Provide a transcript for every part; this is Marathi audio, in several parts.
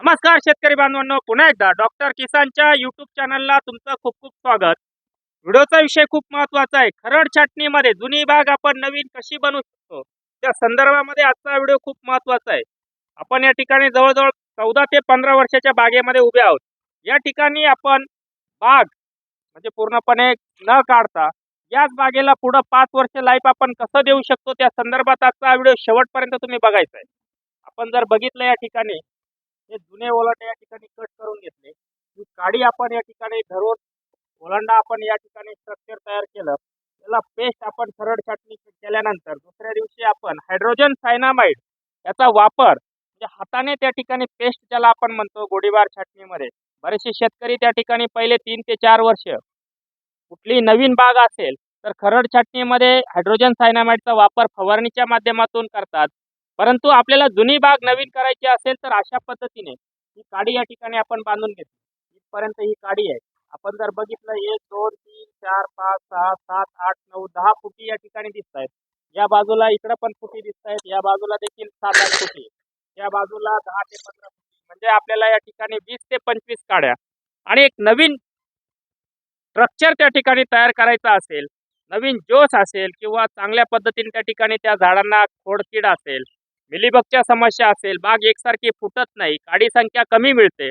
नमस्कार शेतकरी बांधवांनो. पुन्हा एकदा डॉक्टर किसानच्या युट्यूब चॅनलला तुमचं खूप खूप स्वागत. व्हिडिओचा विषय खूप महत्त्वाचा आहे. खरड छाटणीमध्ये जुनी बाग आपण नवीन कशी बनवू शकतो? त्या संदर्भामध्ये आजचा व्हिडिओ खूप महत्त्वाचा आहे. आपण या ठिकाणी जवळजवळ चौदा ते पंधरा वर्षाच्या बागेमध्ये उभे आहोत. या ठिकाणी आपण बाग म्हणजे पूर्णपणे न काढता याच बागेला पुढं पाच वर्ष लाईफ आपण कसं देऊ शकतो त्या संदर्भात आजचा व्हिडिओ शेवटपर्यंत तुम्ही बघायचा आहे. आपण जर बघितलं या ठिकाणी हे जुने ओलांडे या ठिकाणी कट करून घेतले. ही काडी आपण या ठिकाणी धरून ओलांडा आपण या ठिकाणी स्ट्रक्चर तयार केलं. त्याला पेस्ट आपण सरळ छाटणी केल्यानंतर दुसऱ्या दिवशी आपण हायड्रोजन सायनामाइड याचा वापर म्हणजे हाताने त्या ठिकाणी पेस्ट ज्याला आपण म्हणतो गोडीबार छाटणीमध्ये. बरेचसे शेतकरी त्या ठिकाणी पहिले तीन ते चार वर्ष कुठली नवीन बाग असेल तर खरड छाटणीमध्ये हायड्रोजन सायनामाइडचा वापर फवारणीच्या माध्यमातून करतात. परंतु आपल्याला जुनी बाग नवीन करायची असेल तर अशा पद्धतीने ही काडी या ठिकाणी आपण बांधून घेतो इथपर्यंत ही काडी आहे. आपण जर बघितलं एक दोन तीन चार पाच सहा सात आठ नऊ दहा फुटी या ठिकाणी दिसत आहेत. या बाजूला इकडं पण फुटी दिसत आहेत. या बाजूला देखील सात आठ फुटी या बाजूला दहा ते पंधरा फुटी म्हणजे आपल्याला या ठिकाणी वीस ते पंचवीस काड्या आणि एक नवीन स्ट्रक्चर त्या ठिकाणी तयार करायचा असेल नवीन जोश असेल किंवा चांगल्या पद्धतीने त्या ठिकाणी त्या झाडांना खोडकीड असेल मिलीबगच्या समस्या असेल बाग एकसारखी फुटत नाही काडी संख्या कमी मिळते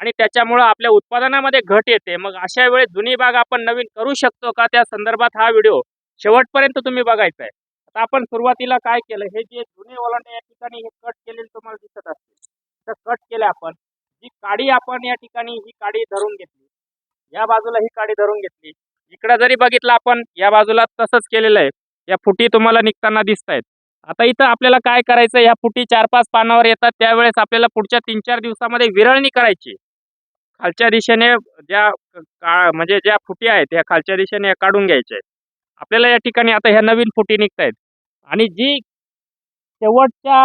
आणि त्याच्यामुळं आपल्या उत्पादनामध्ये घट येते मग अशा वेळेस जुनी बाग आपण नवीन करू शकतो का? त्या संदर्भात हा व्हिडिओ शेवटपर्यंत तुम्ही बघायचा आहे. आता आपण सुरुवातीला काय केलं? हे जे जुने ओलांडे या ठिकाणी हे कट केलेले तुम्हाला दिसत असतील. तर कट केले आपण. जी काडी आपण या ठिकाणी ही काडी धरून घेतली या बाजूला ही काडी धरून घेतली. इकडं जरी बघितलं आपण या बाजूला तसंच केलेलं आहे. या फुटी तुम्हाला निघताना दिसत आहेत आता इथं आपल्याला काय करायचं? ह्या फुटी चार पाच पानावर येतात. त्यावेळेस आपल्याला पुढच्या तीन चार दिवसामध्ये विरळणी करायची. खालच्या दिशेने ज्या का म्हणजे ज्या फुटी आहेत त्या खालच्या दिशेने काढून घ्यायच्या आहेत आपल्याला या ठिकाणी आता ह्या नवीन फुटी निघत आहेत आणि जी शेवटच्या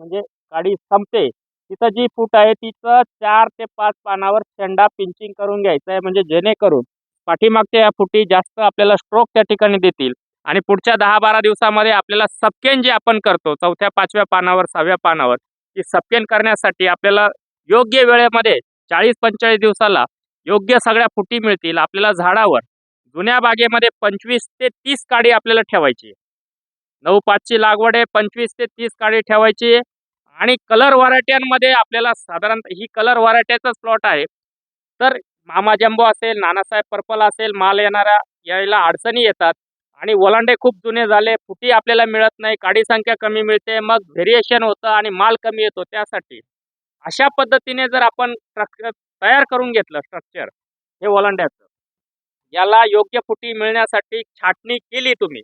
म्हणजे काडी संपते तिथं जी फूट आहे तिथं चार ते पाच पानावर शेंडा पिंचिंग करून घ्यायचं आहे. म्हणजे जेणेकरून पाठीमागच्या या फुटी जास्त आपल्याला स्ट्रोक त्या ठिकाणी देतील. आणि पुढच्या दहा बारा दिवसामध्ये आपल्याला सपकेन जे आपण करतो चौथ्या पाचव्या पानावर सहाव्या पानावर ती सपकेन करण्यासाठी आपल्याला योग्य वेळेमध्ये चाळीस पंचेचाळीस दिवसाला योग्य सगळ्या फुटी मिळतील आपल्याला झाडावर. जुन्या बागेमध्ये पंचवीस ते तीस काडी आपल्याला ठेवायची नऊ पाचची लागवड आहे पंचवीस ते तीस काडी ठेवायची आणि कलर व्हरायट्यांमध्ये आपल्याला साधारणतः ही कलर व्हरायट्याचाच प्लॉट आहे. तर मामा जम्बो असेल नानासाहेब पर्पल असेल माल येणाऱ्या यायला अडचणी येतात. आणि ओलांडे खूप जुने झाले फुटी आपल्याला मिळत नाही काडी संख्या कमी मिळते मग व्हेरिएशन होतं आणि माल कमी येतो त्यासाठी. अशा पद्धतीने जर आपण स्ट्रक्चर तयार करून घेतलं स्ट्रक्चर हे ओलांड्याचं याला योग्य फुटी मिळण्यासाठी छाटणी केली तुम्ही.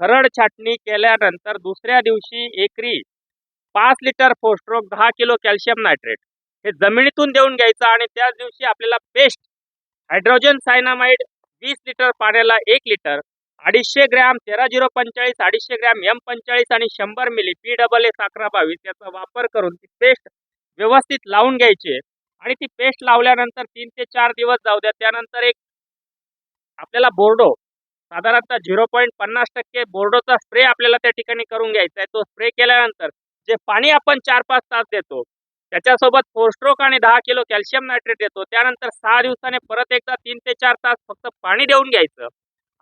खरड छाटणी केल्यानंतर दुसऱ्या दिवशी एकरी पाच लिटर फोस्ट्रोक दहा किलो कॅल्शियम नायट्रेट हे जमिनीतून देऊन घ्यायचं आणि त्याच दिवशी आपल्याला पेस्ट हायड्रोजन सायनामाइड वीस लिटर पाण्याला एक लिटर अडीचशे ग्रॅम तेरा झिरो पंचेचाळीस अडीचशे ग्रॅम एम पंचेचाळीस आणि शंभर मिली पी डबल एस अकरा बावीस याचा वापर करून ती पेस्ट व्यवस्थित लावून घ्यायची आणि ती पेस्ट लावल्यानंतर तीन ते चार दिवस जाऊ द्या. त्यानंतर एक आपल्याला बोर्डो साधारणतः झिरो पॉईंट पन्नास टक्के बोर्डोचा स्प्रे आपल्याला त्या ठिकाणी करून घ्यायचा आहे. तो स्प्रे केल्यानंतर जे पाणी आपण चार पाच तास देतो त्याच्यासोबत फोरस्ट्रोक आणि दहा किलो कॅल्शियम नायट्रेट देतो. त्यानंतर सहा दिवसाने परत एकदा तीन ते चार तास फक्त पाणी देऊन घ्यायचं.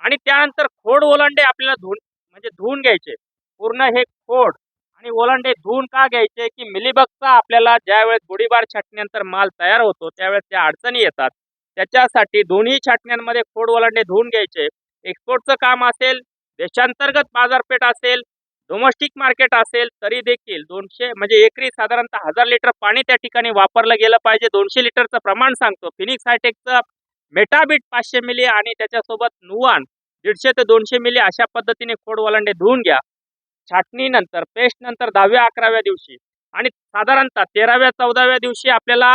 आणि त्यानंतर खोड ओलांडे आपल्याला धुवून म्हणजे धुवून घ्यायचे. पूर्ण हे खोड आणि ओलांडे धुवून का घ्यायचे? की मिलीबगचा आपल्याला ज्यावेळेस गोळीबार छाटण्यानंतर माल तयार होतो त्यावेळेस त्या अडचणी येतात. त्याच्यासाठी दोन्ही छाटण्यांमध्ये खोड ओलांडे धुवून घ्यायचे. एक्सपोर्टचं काम असेल देशांतर्गत बाजारपेठ असेल डोमेस्टिक मार्केट असेल तरी देखील दोनशे म्हणजे एकरी साधारणतः हजार लिटर पाणी त्या ठिकाणी वापरलं गेलं पाहिजे. दोनशे लिटरचं प्रमाण सांगतो. फिनिक्स हायटेकचं मेटाबीट पाचशे मिली आणि त्याच्यासोबत नुवान दीडशे ते दोनशे मिली अशा पद्धतीने खोड ओलांडे धुवून घ्या. छाटणीनंतर पेस्ट नंतर दहाव्या अकराव्या दिवशी आणि साधारणतः तेराव्या चौदाव्या दिवशी आपल्याला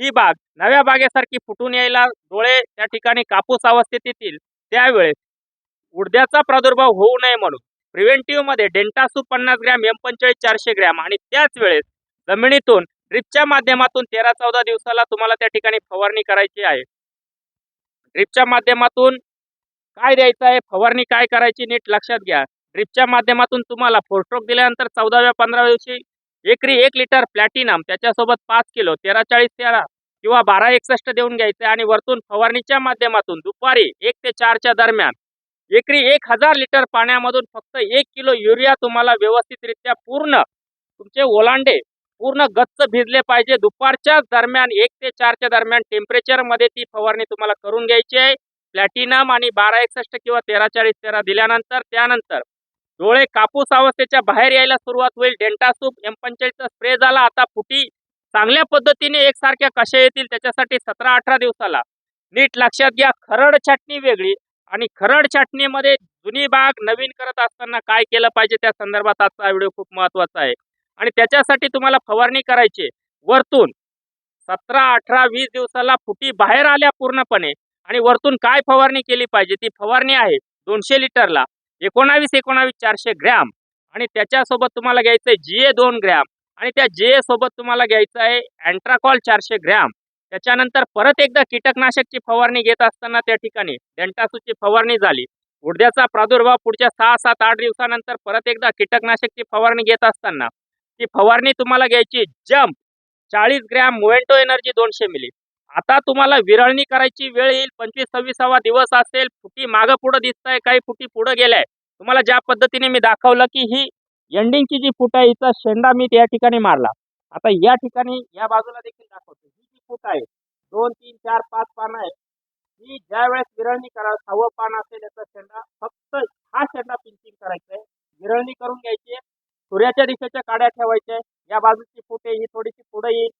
ही बाग नव्या बागेसारखी फुटून यायला डोळे त्या ठिकाणी कापूस अवस्थेत येतील. त्यावेळेस उडद्याचा प्रादुर्भाव होऊ नये म्हणून प्रिव्हेंटिव्हमध्ये डेंटासू पन्नास ग्रॅम एम पंचेचाळीस चारशे ग्रॅम आणि त्याच वेळेस जमिनीतून ड्रिपच्या माध्यमातून तेरा चौदा दिवसाला तुम्हाला त्या ठिकाणी फवारणी करायची आहे. ड्रिपच्या माध्यमातून काय द्यायचं आहे? फवारणी काय करायची नीट लक्षात घ्या. ड्रिपच्या माध्यमातून तुम्हाला फोरस्ट्रोक दिल्यानंतर चौदाव्या पंधराव्या दिवशी एकरी एक लिटर प्लॅटिनम त्याच्यासोबत पाच किलो तेरा चाळीस तेरा किंवा बारा एकसष्ट देऊन घ्यायचं आणि वरतून फवारणीच्या माध्यमातून दुपारी एक ते चारच्या दरम्यान एकरी एक हजार लिटर पाण्यामधून फक्त एक किलो युरिया तुम्हाला व्यवस्थितरित्या पूर्ण तुमचे ओलांडे पूर्ण गच्च भिजले पाहिजे. दुपारच्या दरम्यान एक ते चारच्या दरम्यान टेम्परेचरमध्ये ती फवारणी तुम्हाला करून घ्यायची आहे. प्लॅटिनम आणि बारा एकसष्ट किंवा तेरा चाळीस तेरा दिल्यानंतर त्यानंतर डोळे कापूस अवस्थेच्या बाहेर यायला सुरुवात होईल. डेंटासूप एम पंचेचाळीसचा स्प्रे झाला. आता फुटी चांगल्या पद्धतीने एकसारख्या कशा येतील त्याच्यासाठी सतरा अठरा दिवसाला नीट लक्षात घ्या. खरड छाटणी वेगळी आणि खरड छाटणीमध्ये जुनी बाग नवीन करत असताना काय केलं पाहिजे त्या संदर्भात आजचा व्हिडिओ खूप महत्त्वाचा आहे. आणि त्याच्यासाठी तुम्हाला फवारणी करायची वरतून सतरा अठरा वीस दिवसाला फुटी बाहेर आल्या पूर्णपणे आणि वरतून काय फवारणी केली पाहिजे ती फवारणी आहे दोनशे लिटरला. एकोणावीस एकोणावीस चारशे ग्रॅम. आणि त्याच्यासोबत तुम्हाला घ्यायचं आहे जी ए दोन ग्रॅम. आणि त्या जे ए सोबत तुम्हाला घ्यायचं आहे अँट्राकॉल चारशे ग्रॅम. त्याच्यानंतर परत एकदा कीटकनाशकची फवारणी घेत असताना त्या ठिकाणी डेंटासूची फवारणी झाली. उडद्याचा प्रादुर्भाव पुढच्या सहा सात आठ दिवसानंतर परत एकदा कीटकनाशकची फवारणी घेत असताना ती फवारणी तुम्हाला घ्यायची जम्प चाळीस ग्रॅम मोएंटो एनर्जी दोनशे मिली. आता तुम्हाला विरळणी करायची वेळ येईल पंचवीस सव्वीसावा दिवस असेल फुटी मागं पुढं दिसत आहे काही फुटी पुढं गेल्या. तुम्हाला ज्या पद्धतीने मी दाखवलं की ही एंडिंगची जी फूट आहे हिचा शेंडा मी त्या ठिकाणी मारला. आता या ठिकाणी या बाजूला देखील दाखवतो. ही जी फूट आहे दोन तीन चार पाच पानं आहेत. ही ज्या वेळेस विरळणी करा सहावं पान असेल याचा शेंडा फक्त हा शेंडा पिंचिंग करायचा आहे विरळणी करून घ्यायची. आहे सूर्याच्या दिशेच्या काड्या ठेवायच्या. या बाजूची फुटे ही थोडीशी पुढे येईल.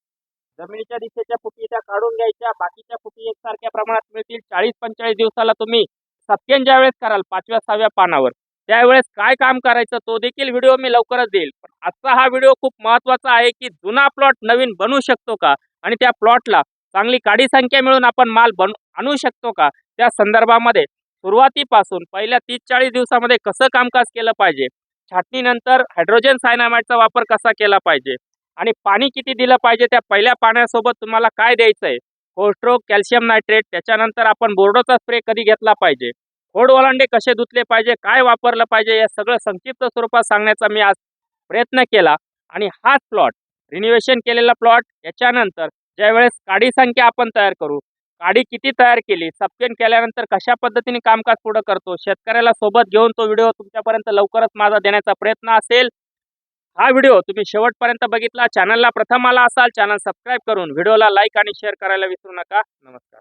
जमिनीच्या दिशेच्या फुटी त्या काढून घ्यायच्या. बाकीच्या फुटी एकसारख्या प्रमाणात मिळतील. चाळीस पंचेचाळीस दिवसाला तुम्ही सत्यान ज्या वेळेस कराल पाचव्या सहाव्या पानावर. त्यावेळेस काय काम करायचं तो देखील व्हिडिओ मी लवकरच देईल. पण आजचा हा व्हिडिओ खूप महत्त्वाचा आहे की जुना प्लॉट नवीन बनवू शकतो का? आणि त्या प्लॉटला चांगली काडी संख्या मिळून आपण माल बन आणू शकतो का? त्या संदर्भामध्ये सुरुवातीपासून पहिल्या तीस चाळीस दिवसामध्ये कसं कामकाज केलं पाहिजे? छाटणीनंतर हायड्रोजन सायनामाइडचा वापर कसा केला पाहिजे? आणि पाणी किती दिलं पाहिजे त्या पहिल्या पाण्यासोबत तुम्हाला काय द्यायचं आहे कोस्ट्रोक कॅल्शियम नायट्रेट त्याच्यानंतर आपण बोर्डोचा स्प्रे कधी घेतला पाहिजे? खोड ओलांडे कसे धुतले पाहिजे? काय वापरलं पाहिजे? या सगळं संक्षिप्त स्वरूपात सांगण्याचा मी आज प्रयत्न केला. आणि हाच प्लॉट रिन्युवेशन केलेला प्लॉट याच्यानंतर ज्यावेळेस काडी संख्या आपण तयार करू काडी किती तयार केली सबकेन केल्यानंतर कशा पद्धतीने कामकाज पुढं करतो शेतकऱ्याला सोबत घेऊन तो व्हिडिओ तुमच्यापर्यंत लवकरच माझा देण्याचा प्रयत्न असेल. हा व्हिडिओ तुम्ही शेवटपर्यंत बघितला चॅनलला प्रथम आला असाल चॅनल सबस्क्राईब करून व्हिडिओला लाईक आणि शेअर करायला विसरू नका. नमस्कार.